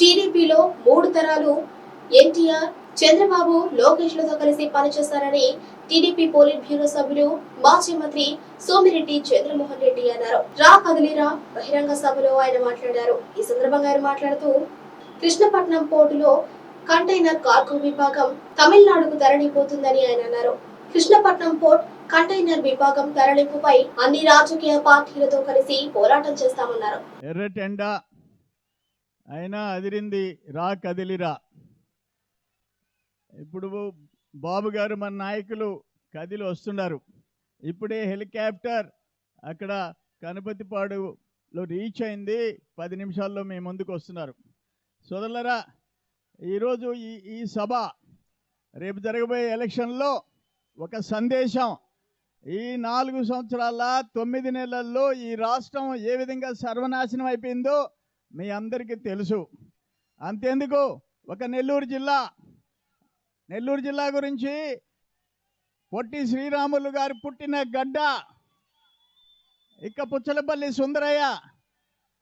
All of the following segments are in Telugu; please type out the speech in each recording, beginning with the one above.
టీడీపీలో మూడు తరాలు ఎన్టీఆర్ చంద్రబాబు లోకేష్లతో కలిసి పనిచేస్తారని టీడీపీ పోలిట్ బ్యూరో సభ్యులు మాజీ మంత్రి సోమిరెడ్డి చంద్రమోహన్ రెడ్డి అన్నారు. రా కదిలిరా బహిరంగ సభలో ఆయన మాట్లాడారు. ఈ సందర్భంగా ఆయన మాట్లాడుతూ కృష్ణపట్నం పోర్టులో కంటైనర్ కార్గో విభాగం తమిళనాడుకు తరలిపోతుందని ఆయన అన్నారు. కృష్ణపట్నం పోర్ట్ కంటైనర్ విభాగం తరలింపుపై అన్ని రాజకీయ పార్టీలతో కలిసి పోరాటం చేస్తామన్నారు. ఎర్రటెండ అయినా అదిరింది రా కదిలిరా ఇప్పుడు బాబు గారు మన నాయకులు కదిలి వస్తున్నారు. ఇప్పుడే హెలికాప్టర్ అక్కడ కనపతిపాడులో రీచ్ అయింది. పది నిమిషాల్లో మీ ముందుకు వస్తున్నారు. సోదరులరా ఈరోజు ఈ ఈ సభ రేపు జరగబోయే ఎలక్షన్లో ఒక సందేశం. ఈ నాలుగు సంవత్సరాల తొమ్మిది నెలల్లో ఈ రాష్ట్రం ఏ విధంగా సర్వనాశనం అయిపోయిందో మీ అందరికీ తెలుసు. అంతేందుకు? ఒక నెల్లూరు జిల్లా. నెల్లూరు జిల్లా గురించి పొట్టి శ్రీరాములు గారు పుట్టిన గడ్డ. ఇక పుచ్చలపల్లి సుందరయ్య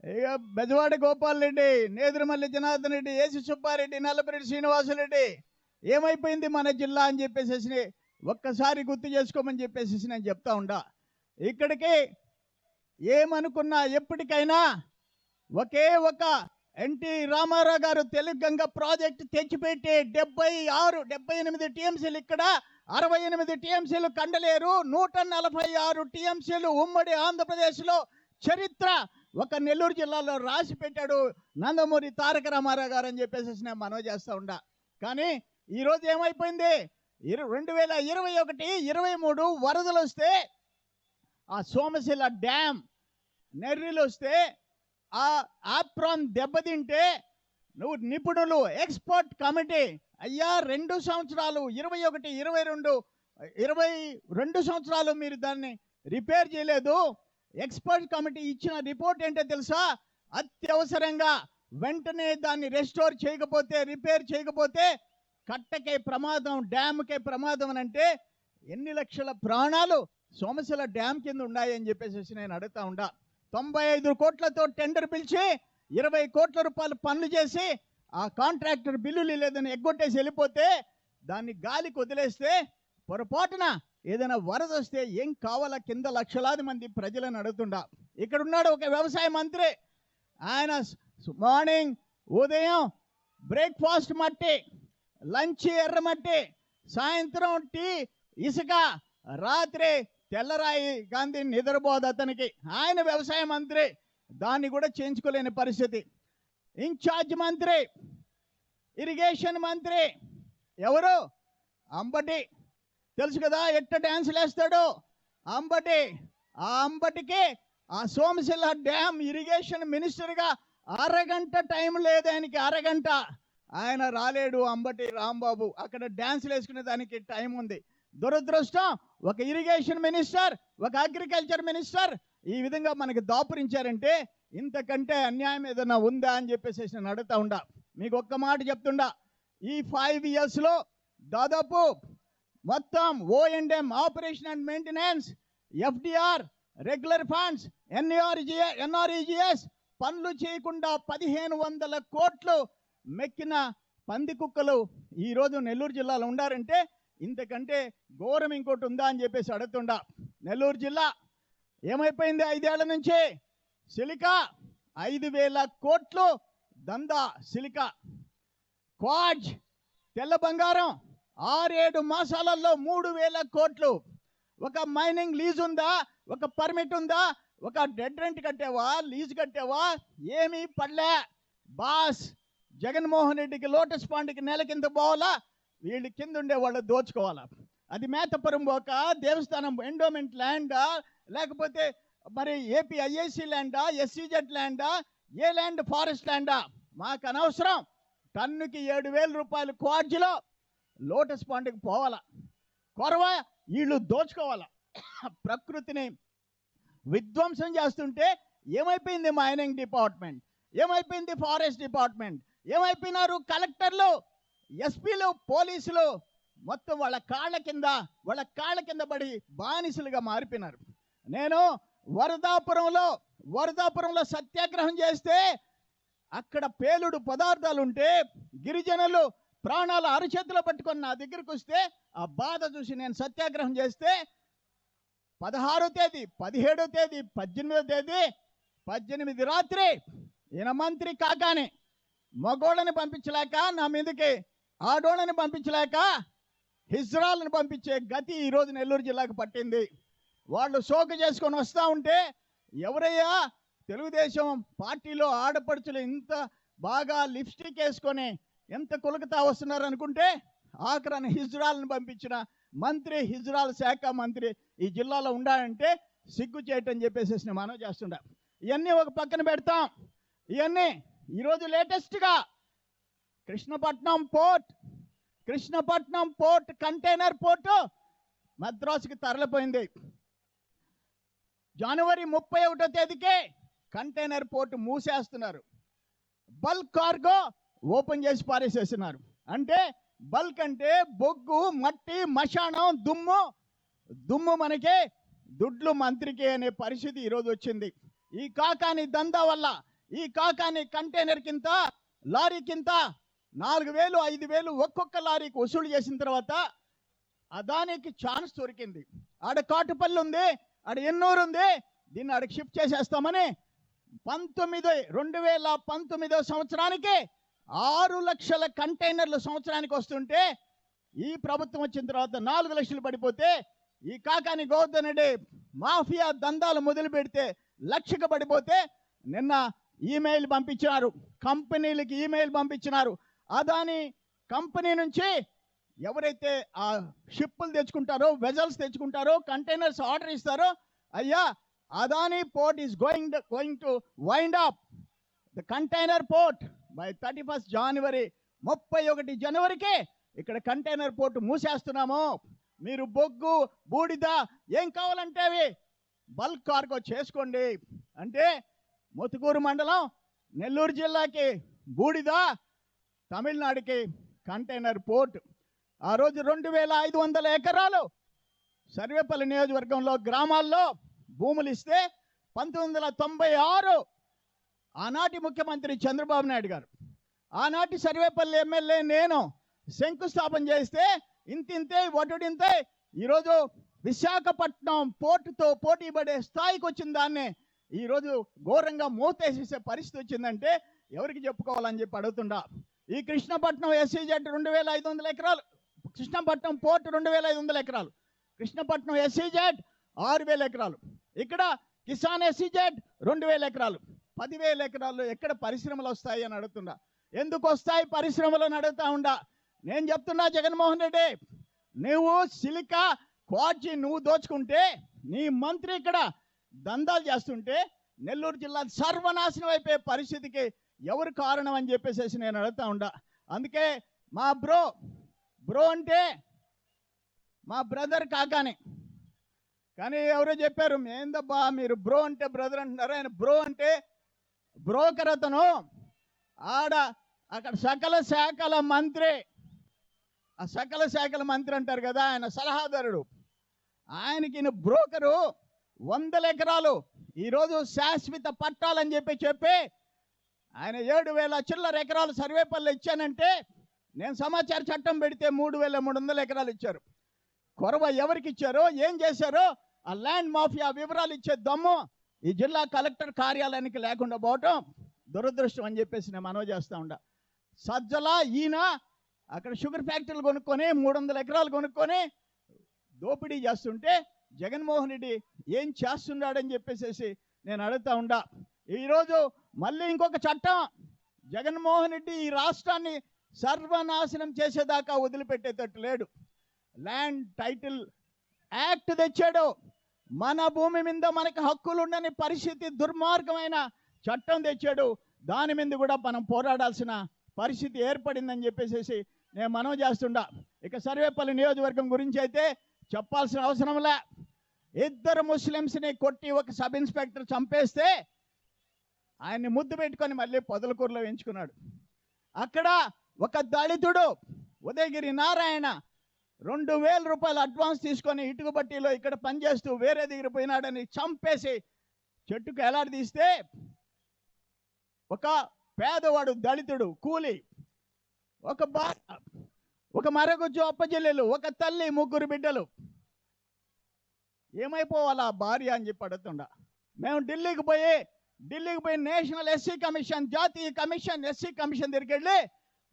ఇక బెజవాడ గోపాల్ రెడ్డి నేదురుమల్లి జనార్దన్ రెడ్డి ఏసి సుబ్బారెడ్డి నల్లపరెడ్డి శ్రీనివాసరెడ్డి ఏమైపోయింది మన జిల్లా అని చెప్పేసి ఒక్కసారి గుర్తు చేసుకోమని చెప్పేసి నేను చెప్తా ఉండా. ఇక్కడికి ఏమనుకున్నా ఎప్పటికైనా ఒకే ఒక ఎన్టీ రామారావు గారు తెలుగు గంగ ప్రాజెక్ట్ తెచ్చిపెట్టి డెబ్బై ఆరు డెబ్బై ఎనిమిది టీఎంసీలు ఇక్కడ అరవై ఎనిమిది టీఎంసీలు కండలేరు నూట నలభై ఆరు టీఎంసీలు ఉమ్మడి ఆంధ్రప్రదేశ్లో చరిత్ర ఒక నెల్లూరు జిల్లాలో రాసి పెట్టాడు నందమూరి తారక రామారావు గారు అని చెప్పేసి నేను మనవి చేస్తూ ఉండా. కానీ ఈరోజు ఏమైపోయింది? ఇరు రెండు వేల ఇరవై ఒకటి ఇరవై మూడు వరదలు వస్తే ఆ సోమశిల డ్యామ్ నెర్రీలు వస్తే ఆ ఆప్రాన్ దెబ్బతింటే నువ్వు నిపుణులు ఎక్స్పర్ట్ కమిటీ అయ్యా రెండు సంవత్సరాలు ఇరవై ఒకటి ఇరవై రెండు ఇరవై రెండు సంవత్సరాలు మీరు దాన్ని రిపేర్ చేయలేదు. ఎక్స్పర్ట్ కమిటీ ఇచ్చిన రిపోర్ట్ ఏంటో తెలుసా? అత్యవసరంగా వెంటనే దాన్ని రెస్టోర్ చేయకపోతే రిపేర్ చేయకపోతే కట్టకే ప్రమాదం డ్యామ్కే ప్రమాదం అని అంటే ఎన్ని లక్షల ప్రాణాలు సోమశిల డ్యామ్ కింద ఉన్నాయని చెప్పేసి నేను అడుగుతా ఉండా. తొంభై ఐదు కోట్లతో టెండర్ పిలిచి ఇరవై కోట్ల రూపాయలు పనులు చేసి ఆ కాంట్రాక్టర్ బిల్లులు లేదని ఎగ్గొట్టేసి వెళ్ళిపోతే దాన్ని గాలికి వదిలేస్తే పొరపాటున ఏదైనా వరద వస్తే ఏం కావాలా? కింద లక్షలాది మంది ప్రజలను అడుగుతుండా. ఇక్కడ ఉన్నాడు ఒక వ్యవసాయ మంత్రి. ఆయన మార్నింగ్ ఉదయం బ్రేక్ఫాస్ట్ మట్టి లంచ్ ఎర్రమట్టి సాయంత్రం టీ ఇసుక రాత్రి తెల్లరాయి గాంధీ నిద్రపోదు అతనికి. ఆయన వ్యవసాయ మంత్రి. దాన్ని కూడా చేయించుకోలేని పరిస్థితి. ఇన్ఛార్జ్ మంత్రి. ఇరిగేషన్ మంత్రి. ఎవరు? అంబటి. తెలుసు కదా ఎట్ట డ్యాన్సులు వేస్తాడు అంబటి. ఆ అంబటికి ఆ సోమశిల డ్యామ్ ఇరిగేషన్ మినిస్టర్గా అరగంట టైం లేదు ఆయనకి అరగంట. ఆయన రాలేడు అంబటి రాంబాబు. అక్కడ డ్యాన్సులు వేసుకునే దానికి టైం ఉంది. దురదృష్టం ఒక ఇరిగేషన్ మినిస్టర్ ఒక అగ్రికల్చర్ మినిస్టర్ ఈ విధంగా మనకి దాపురించారంటే ఇంతకంటే అన్యాయం ఏదైనా ఉందా అని చెప్పేసి నేను అడుగుతా ఉండా. మీకు ఒక్క మాట చెప్తుండా. ఈ ఫైవ్ ఇయర్స్లో దాదాపు మొత్తం O and M operation and maintenance FDR regular funds NRGA NREGS పనులు చేయకుండా పదిహేను వందల కోట్లు మెక్కిన పంది కుక్కలు ఈరోజు నెల్లూరు జిల్లాలో ఉండారంటే ఇంతకంటే ఘోరం ఇంకోటి ఉందా అని చెప్పేసి అడుగుతుండా. నెల్లూరు జిల్లా ఏమైపోయింది ఐదేళ్ళ నుంచి? సిలికా ఐదు వేల కోట్లు దందా సిలికా. క్వాడ్జ్ తెల్ల బంగారం ఆరేడు మాసాలలో మూడు వేల కోట్లు. ఒక మైనింగ్ లీజ్ ఉందా? ఒక పర్మిట్ ఉందా? ఒక డెడ్ రెంట్ కట్టావా? లీజ్ కట్టావా? ఏమీ పడలే. బాస్ జగన్మోహన్ రెడ్డికి లోటస్ పాండ్కి నెల కింద పోవాలా వీళ్ళు కింద ఉండే వాళ్ళు దోచుకోవాలా? అది మేతపురం పోక దేవస్థానం ఎండోమెంట్ ల్యాండా లేకపోతే మరి ఏపీ ఐఏసీ ల్యాండా ఎస్సీజెడ్ ల్యాండా ఏ ల్యాండ్? ఫారెస్ట్ ల్యాండా. మాకు అనవసరం. టన్నుకి ఏడు వేల రూపాయలు క్వార్జ్లో లోటస్ పాండ్కి పోవాలా. కొరవ వీళ్ళు దోచుకోవాలా. ప్రకృతిని విధ్వంసం చేస్తుంటే ఏమైపోయింది మైనింగ్ డిపార్ట్మెంట్ ఏమైపోయింది ఫారెస్ట్ డిపార్ట్మెంట్ ఏమైపోయినారు కలెక్టర్లు ఎస్పీలు పోలీసులు మొత్తం వాళ్ళ కాళ్ళ కింద వాళ్ళ కాళ్ళ కింద పడి బానిసలుగా మారిపోయినారు. నేను వరదాపురంలో వరదాపురంలో సత్యాగ్రహం చేస్తే అక్కడ పేలుడు పదార్థాలు ఉంటే గిరిజనులు ప్రాణాలు అరచేతిలో పట్టుకొని నా దగ్గరికి వస్తే ఆ బాధ చూసి నేను సత్యాగ్రహం చేస్తే పదహారో తేదీ పదిహేడో తేదీ పద్దెనిమిదో తేదీ పద్దెనిమిది రాత్రి ఈయన మంత్రి కాకానే మగోళ్ళని పంపించలేక నా మీదకి ఆడోళ్ళని పంపించలేక హిజ్రాల్ని పంపించే గతి ఈరోజు నెల్లూరు జిల్లాకు పట్టింది. వాళ్ళు సోకు చేసుకొని వస్తూ ఉంటే ఎవరయ్యా? తెలుగుదేశం పార్టీలో ఆడపడుచులు ఇంత బాగా లిప్స్టిక్ వేసుకొని ఎంత కొలకతా వస్తున్నారు అనుకుంటే ఆఖరణ హిజ్రాల్ని పంపించిన మంత్రి హిజ్రాల్ శాఖ మంత్రి ఈ జిల్లాలో ఉండాలంటే సిగ్గు చేయటం చెప్పేసేసి మనం మనవి ఇవన్నీ ఒక పక్కన పెడతాం. ఇవన్నీ ఈరోజు లేటెస్ట్గా Krishnapatnam port Krishnapatnam port container port మద్రాసుకి తరలిపోయింది. జనవరి ముప్పై ఒకటో తేదీకే కంటైనర్ పోర్టు మూసేస్తున్నారు. బల్క్ కార్గో ఓపెన్ చేసి పారేసేస్తున్నారు. అంటే బల్క్ అంటే బొగ్గు మట్టి మశానం దుమ్ము. దుమ్ము మనకే దుడ్లు మంత్రికి అనే పరిస్థితి ఈరోజు వచ్చింది. ఈ కాకాని దందా వల్ల ఈ కాకాని కంటైనర్ కింద లారీ కింద నాలుగు వేలు ఐదు వేలు ఒక్కొక్క లారీకి వసూలు చేసిన తర్వాత అదానికి ఛాన్స్ దొరికింది. ఆడ కాటుపల్లి ఉంది ఆడ ఎన్నూరు ఉంది దీన్ని ఆడికి షిఫ్ట్ చేసేస్తామని పంతొమ్మిది రెండు వేల పంతొమ్మిదో సంవత్సరానికి ఆరు లక్షల కంటైనర్లు సంవత్సరానికి వస్తుంటే ఈ ప్రభుత్వం వచ్చిన తర్వాత నాలుగు లక్షలు పడిపోతే ఈ కాకాని గౌతమ్ రెడ్డి మాఫియా దందాలు మొదలు పెడితే లక్షకు పడిపోతే నిన్న ఈమెయిల్ పంపించినారు. కంపెనీలకి ఈమెయిల్ పంపించినారు. అదాని కంపెనీ నుంచి ఎవరైతే ఆ షిప్పులు తెచ్చుకుంటారో వెజల్స్ తెచ్చుకుంటారో కంటైనర్స్ ఆర్డర్ ఇస్తారో అయ్యా Adani port is going going to wind up. The container port by thirty first January ముప్పై ఒకటి జనవరికి ఇక్కడ కంటైనర్ పోర్ట్ మూసేస్తున్నాము. మీరు బొగ్గు బూడిద ఏం కావాలంటే అవి బల్క్ కార్గో చేసుకోండి. అంటే ముతుకూరు మండలం నెల్లూరు జిల్లాకి బూడిద తమిళనాడుకి కంటైనర్ పోర్ట్. ఆ రోజు రెండు వేల ఐదు వందల ఎకరాలు సర్వేపల్లి నియోజకవర్గంలో గ్రామాల్లో భూములు ఇస్తే పంతొమ్మిది వందల తొంభై ఆరు ఆనాటి ముఖ్యమంత్రి చంద్రబాబు నాయుడు గారు. ఆనాటి సర్వేపల్లి ఎమ్మెల్యే నేను శంకుస్థాపన చేస్తే ఇంతింతే ఒటుడింతే ఈరోజు విశాఖపట్నం పోర్టుతో పోటీ పడే స్థాయికి వచ్చిన దాన్ని ఈరోజు ఘోరంగా మూతేసేసే పరిస్థితి వచ్చిందంటే ఎవరికి చెప్పుకోవాలని చెప్పి అడుగుతుండా? ఈ కృష్ణపట్నం ఎస్సీజెడ్ రెండు వేల ఐదు వందల ఎకరాలు. కృష్ణపట్నం పోర్ట్ రెండు వేల ఐదు వందల ఎకరాలు. కృష్ణపట్నం ఎస్సీజెడ్ ఆరు వేల ఎకరాలు. ఇక్కడ కిసాన్ ఎస్సీజెడ్ రెండు వేల ఎకరాలు. పదివేల ఎకరాల్లో ఎక్కడ పరిశ్రమలు వస్తాయి అని అడుగుతుండా. ఎందుకు వస్తాయి? పరిశ్రమలు అని అడుగుతా ఉండా. నేను చెప్తున్నా జగన్మోహన్ రెడ్డి నువ్వు సిలికా క్వాడ్జి నువ్వు దోచుకుంటే నీ మంత్రి ఇక్కడ దందాలు చేస్తుంటే నెల్లూరు జిల్లా సర్వనాశనం అయిపోయే పరిస్థితికి ఎవరు కారణం అని చెప్పేసి నేను అడుగుతా ఉండా. అందుకే మా బ్రో బ్రో అంటే మా బ్రదర్ కాకానే. కానీ ఎవరో చెప్పారు ఏందబ్బా మీరు బ్రో అంటే బ్రదర్ అంటున్నారు? ఆయన బ్రో అంటే బ్రోకర్ అతను. ఆడ అక్కడ సకల శాఖల మంత్రి ఆ సకల శాఖల మంత్రి అంటారు కదా ఆయన సలహాదారుడు. ఆయనకి ఈయన బ్రోకరు వందల ఎకరాలు ఈరోజు శాశ్వత పట్టాలని చెప్పి చెప్పి ఆయన ఏడు వేల చిల్లర ఎకరాలు సర్వేపల్లి ఇచ్చానంటే నేను సమాచార చట్టం పెడితే మూడు వేల మూడు వందల ఎకరాలు ఇచ్చారు. కొరవ ఎవరికి ఇచ్చారో ఏం చేశారో ఆ ల్యాండ్ మాఫియా వివరాలు ఇచ్చే దమ్ము ఈ జిల్లా కలెక్టర్ కార్యాలయానికి లేకుండా పోవటం దురదృష్టం అని చెప్పేసి నేను మనవి చేస్తా ఉండా. సజ్జల ఈయన అక్కడ షుగర్ ఫ్యాక్టరీలు కొనుక్కొని మూడు వందల ఎకరాలు కొనుక్కొని దోపిడీ చేస్తుంటే జగన్మోహన్ రెడ్డి ఏం చేస్తున్నాడని చెప్పేసి నేను అడుగుతా ఉండా. ఈరోజు మళ్ళీ ఇంకొక చట్టం. జగన్మోహన్ రెడ్డి ఈ రాష్ట్రాన్ని సర్వనాశనం చేసేదాకా వదిలిపెట్టేటట్టు లేడు. ల్యాండ్ టైటిల్ యాక్ట్ తెచ్చాడు. మన భూమి మీద మనకి హక్కులు ఉండని పరిస్థితి దుర్మార్గమైన చట్టం తెచ్చాడు. దాని మీద కూడా మనం పోరాడాల్సిన పరిస్థితి ఏర్పడిందని చెప్పేసి నేను మనం చేస్తుండా. ఇక సర్వేపల్లి నియోజకవర్గం గురించి అయితే చెప్పాల్సిన అవసరంలే ఇద్దరు ముస్లిమ్స్ని కొట్టి ఒక సబ్ ఇన్స్పెక్టర్ చంపేస్తే ఆయన్ని ముద్దు పెట్టుకొని మళ్ళీ పొదలకూరులో ఎంచుకున్నాడు అక్కడ ఒక దళితుడు ఉదయగిరి నారాయణ రెండు వేల రూపాయలు అడ్వాన్స్ తీసుకొని ఇటుక బట్టీలో ఇక్కడ పనిచేస్తూ వేరే దగ్గర పోయినాడని చంపేసి చెట్టుకు ఎలాడదీస్తే ఒక పేదవాడు దళితుడు కూలి ఒక బా ఒక మరగుజ్జు అప్పచెల్లెలు ఒక తల్లి ముగ్గురు బిడ్డలు. ఏమైపోవాలా? భార్య అని చెప్పి అడుగుతుండ. మేము ఢిల్లీకి పోయి ఢిల్లీకి పోయి నేషనల్ ఎస్సీ కమిషన్ జాతీయ కమిషన్ ఎస్సీ కమిషన్ దగ్గరికి వెళ్ళి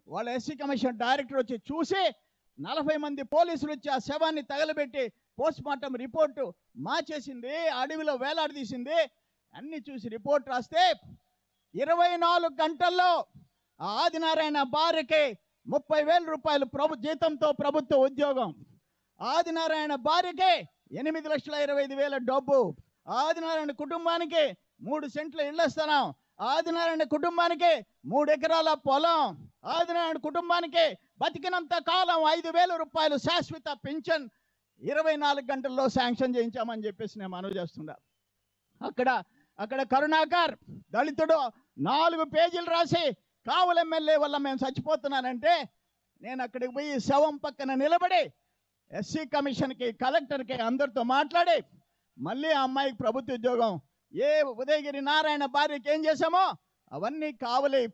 వాళ్ళ ఎస్సీ కమిషన్ డైరెక్టర్ వచ్చి చూసి నలభై మంది పోలీసులు వచ్చి ఆ శవాన్ని తగలబెట్టి పోస్ట్ మార్టం రిపోర్టు మార్చేసింది అడవిలో వేలాడదీసింది. అన్ని చూసి రిపోర్ట్ రాస్తే ఇరవై నాలుగు గంటల్లో ఆదినారాయణ భార్యకి ముప్పై వేల రూపాయలు ప్రభు జీతంతో ప్రభుత్వ ఉద్యోగం. ఆదినారాయణ భార్యకి ఎనిమిది లక్షల ఇరవై ఐదు వేల డబ్బు. ఆదినారాయణ కుటుంబానికి మూడు సెంట్లు ఇళ్ళ ఆదినారాయణ కుటుంబానికి మూడు ఎకరాల పొలం. ఆదినారాయణ కుటుంబానికి బతికినంత కాలం ఐదు వేల రూపాయలు శాశ్వత పెన్షన్ ఇరవై నాలుగు గంటల్లో శాంక్షన్ చేయించామని చెప్పేసి నేను మనవి చేస్తున్నా. అక్కడ అక్కడ కరుణాకర్ దళితుడు నాలుగు పేజీలు రాసి కావుల ఎమ్మెల్యే వల్ల మేము చచ్చిపోతున్నానంటే నేను అక్కడికి పోయి శవం పక్కన నిలబడి ఎస్సీ కమిషన్కి కలెక్టర్కి అందరితో మాట్లాడి మళ్ళీ ఆ అమ్మాయికి ప్రభుత్వ ఉద్యోగం ఏ ఉదయగిరి నారాయణ భార్యకి ఏం చేశామో అవన్నీ కావలి.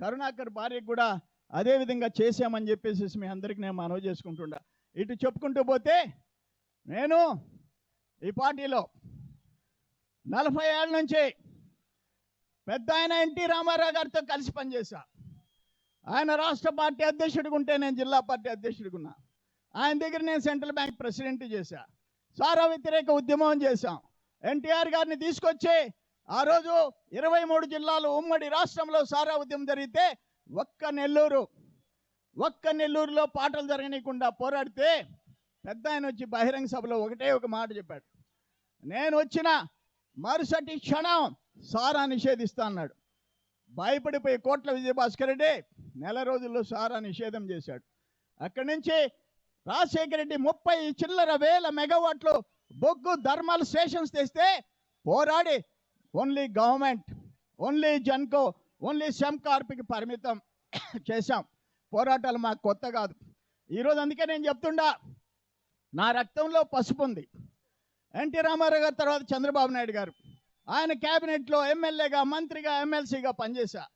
కరుణాకర్ భార్యకు కూడా అదే విధంగా చేశామని చెప్పేసి మీ అందరికి నేను మనవి చేసుకుంటుండా. ఇటు చెప్పుకుంటూ పోతే నేను ఈ పార్టీలో నలభై ఏళ్ళ నుంచి పెద్ద ఆయన ఎన్టీ రామారావు గారితో కలిసి పనిచేశా. ఆయన రాష్ట్ర పార్టీ అధ్యక్షుడిగా ఉంటే నేను జిల్లా పార్టీ అధ్యక్షుడిగా ఉన్నా. ఆయన దగ్గర నేను సెంట్రల్ బ్యాంక్ ప్రెసిడెంట్ చేశా. సారా వ్యతిరేక ఉద్యమం చేశాం. ఎన్టీఆర్ గారిని తీసుకొచ్చి ఆ రోజు ఇరవై మూడు జిల్లాలు ఉమ్మడి రాష్ట్రంలో సారా ఉద్యమం జరిగితే ఒక్క నెల్లూరు ఒక్క నెల్లూరులో పాటలు జరగనీయకుండా పోరాడితే పెద్ద ఆయన వచ్చి బహిరంగ సభలో ఒకటే ఒక మాట చెప్పాడు. నేను వచ్చిన మరుసటి క్షణం సారా నిషేధిస్తా అన్నాడు. భయపడిపోయి కోట్ల విజయభాస్కర్ రెడ్డి నెల రోజుల్లో సారా నిషేధం చేశాడు. అక్కడి నుంచి రాజశేఖర రెడ్డి ముప్పై చిల్లర వేల మెగావాట్లు బొగ్గు థర్మల్ స్టేషన్స్ తెస్తే పోరాడి. Only government only Genco only సెమ్కార్ప్కి పరిమితం చేశాం. పోరాటాలు మాకు కొత్త కాదు. ఈరోజు అందుకే నేను చెప్తుండా నా రక్తంలో పసుపు ఉంది. ఎన్టీ రామారావు గారి తర్వాత చంద్రబాబు నాయుడు గారు. ఆయన క్యాబినెట్లో ఎమ్మెల్యేగా మంత్రిగా ఎమ్మెల్సీగా పనిచేశా.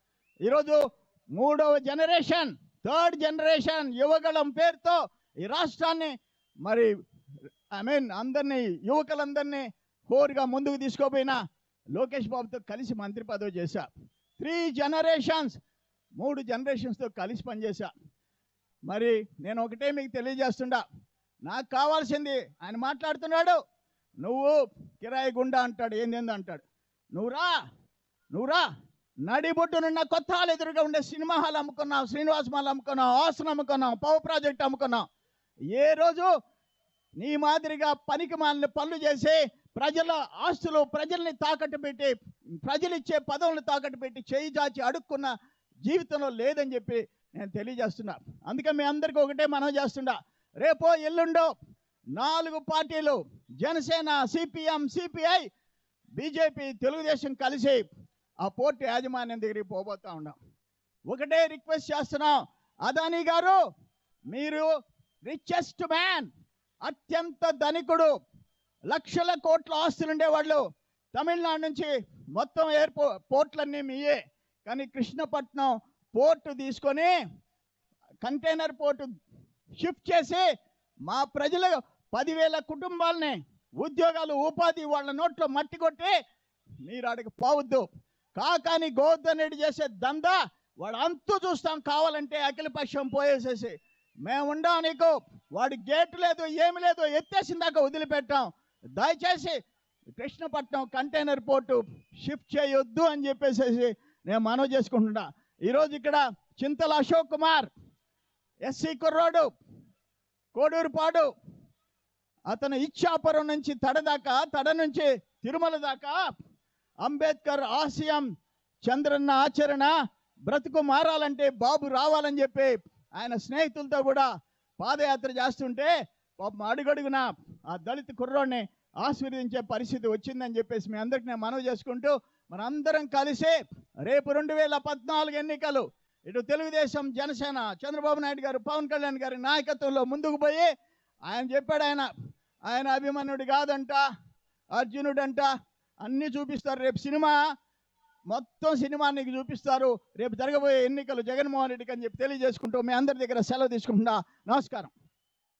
ఈరోజు మూడవ జనరేషన్ థర్డ్ జనరేషన్ యువగళం పేరుతో ఈ రాష్ట్రాన్ని మరి ఐ మీన్ అందరినీ యువకులందరినీ హోరుగా ముందుకు తీసుకోపోయిన లోకేష్ బాబుతో కలిసి మంత్రి పదవి చేశా. త్రీ జనరేషన్స్ మూడు జనరేషన్స్తో కలిసి పనిచేశా. మరి నేను ఒకటే మీకు తెలియజేస్తుండా. నాకు కావాల్సింది ఆయన మాట్లాడుతున్నాడు. నువ్వు కిరాయి గుండా అంటాడు ఏందేందో అంటాడు. నువ్వురా నువ్వురా నడిబొడ్డునున్న కొత్త హాల్ ఎదురుగా ఉండే సినిమా హాల్ అమ్ముకున్నావు శ్రీనివాస్ మాల్ అమ్ముకున్నావు ఆసన్ అమ్ముకున్నావు పవర్ ప్రాజెక్ట్ అమ్ముకున్నావు. ఏ రోజు నీ మాదిరిగా పనికి మాలిన పనులు చేసి ప్రజల ఆస్తులు ప్రజల్ని తాకట్టు పెట్టి ప్రజలిచ్చే పదవులను తాకట్టు పెట్టి చేయి చాచి అడుక్కున్న జీవితంలో లేదని చెప్పి నేను తెలియజేస్తున్నా. అందుకే మీ అందరికీ ఒకటే మనం చేస్తుండా రేపో ఎల్లుండో నాలుగు పార్టీలు Janasena CPM CPI BJP Telugu Desam కలిసి ఆ పోర్టు యాజమాన్యం దగ్గరికి పోబోతా ఉన్నాం. ఒకటే రిక్వెస్ట్ చేస్తున్నాం. అదానీ గారు మీరు రిచెస్ట్ మ్యాన్ అత్యంత ధనికుడు. లక్షల కోట్ల ఆస్తులు ఉండేవాళ్ళు. తమిళనాడు నుంచి మొత్తం ఎయిర్పో పోర్ట్లన్నీ మీయే. కానీ కృష్ణపట్నం పోర్టు తీసుకొని కంటైనర్ పోర్టు షిఫ్ట్ చేసి మా ప్రజలు పదివేల కుటుంబాలని ఉద్యోగాలు ఉపాధి వాళ్ళ నోట్లో మట్టి కొట్టి మీరు అడిగి పోవద్దు. కాకాని గోవర్ధన్ రెడ్డి చేసే దందా వాడు అంతు చూస్తాం కావాలంటే అఖిలపక్షం పోయేసేసి. మేముండా నీకు. వాడి గేట్ లేదు ఏమి లేదు ఎత్తేసిందాక వదిలిపెట్టాం. దయచేసి కృష్ణపట్నం కంటైనర్ పోర్టు షిఫ్ట్ చేయొద్దు అని చెప్పేసి నేను మనవి చేసుకుంటున్నా. ఈరోజు ఇక్కడ చింతల అశోక్ కుమార్ ఎస్సీ కుర్రోడు కోడూరుపాడు అతను ఇచ్చాపురం నుంచి తడ దాకా తడ నుంచి తిరుమల దాకా అంబేద్కర్ ఆశయం చంద్రన్న ఆచరణ బ్రతుకు మారాలంటే బాబు రావాలని చెప్పి ఆయన స్నేహితులతో కూడా పాదయాత్ర చేస్తుంటే పాపం అడుగడుగున ఆ దళిత కుర్రోడిని ఆశీర్వదించే పరిస్థితి వచ్చిందని చెప్పేసి మీ అందరికి నేను మనవి చేసుకుంటూ మనందరం కలిసి రేపు రెండు వేల పద్నాలుగు ఎన్నికలు. ఇటు తెలుగుదేశం జనసేన చంద్రబాబు నాయుడు గారు పవన్ కళ్యాణ్ గారి నాయకత్వంలో ముందుకు పోయి ఆయన చెప్పాడు ఆయన ఆయన అభిమన్యుడు కాదంట అర్జునుడంట అన్నీ చూపిస్తారు. రేపు సినిమా మొత్తం సినిమా నీకు చూపిస్తారు. రేపు జరగబోయే ఎన్నికలు జగన్మోహన్ రెడ్డికి అని చెప్పి తెలియజేసుకుంటూ మీ అందరి దగ్గర సెలవు తీసుకుంటున్నా. నమస్కారం.